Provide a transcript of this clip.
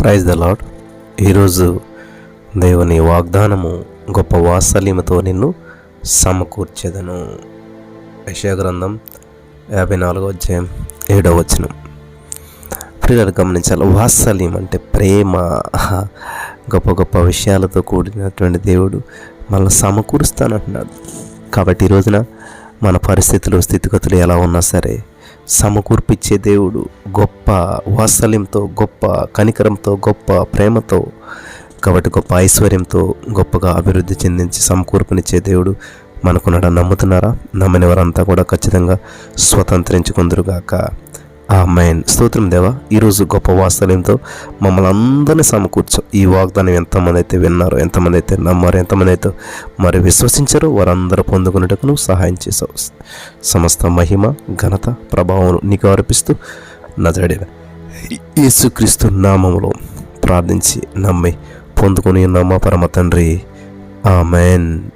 Praise the lord ఈరోజు దేవుని వాగ్దానము గొప్ప వాత్సల్యముతో నిన్ను సమకూర్చెదను. యశాగ్రంథం గ్రంథం యాభై నాలుగో అధ్యాయం ఏడవ వచనం. ప్రియులను గమనించాలి వాత్సల్యం అంటే ప్రేమ. గొప్ప గొప్ప విషయాలతో కూడినటువంటి దేవుడు మళ్ళీ సమకూరుస్తానంటున్నాడు. కాబట్టి ఈ రోజున మన పరిస్థితులు స్థితిగతులు ఎలా ఉన్నా సరే సమకూర్పిచ్చే దేవుడు గొప్ప వాత్సల్యంతో గొప్ప కనికరంతో గొప్ప ప్రేమతో కాబట్టి గొప్ప ఐశ్వర్యంతో గొప్పగా అభివృద్ధి చెందించి సమకూర్పునిచ్చే దేవుడు మనకున్నాడని నమ్ముతున్నారా? నమ్మని వారంతా కూడా ఖచ్చితంగా స్వతంత్రించుకుందరుగాక. ఆ మైన్ స్తోత్రం దేవా. ఈరోజు గొప్ప వాత్సల్యంతో మమ్మల్ని అందరినీ సమకూర్చో. ఈ వాగ్దానం ఎంతమంది అయితే విన్నారో ఎంతమంది అయితే నమ్మారు ఎంతమంది అయితే మరి విశ్వసించారో వారందరూ పొందుకునేటకు నువ్వు సహాయం చేసావు సమస్త మహిమ ఘనత ప్రభావం నీకు అర్పిస్తూ నజడిన యేసుక్రీస్తు నామంలో ప్రార్థించి నమ్మి పొందుకుని నమ్మ పరమ తండ్రి. ఆమెన్.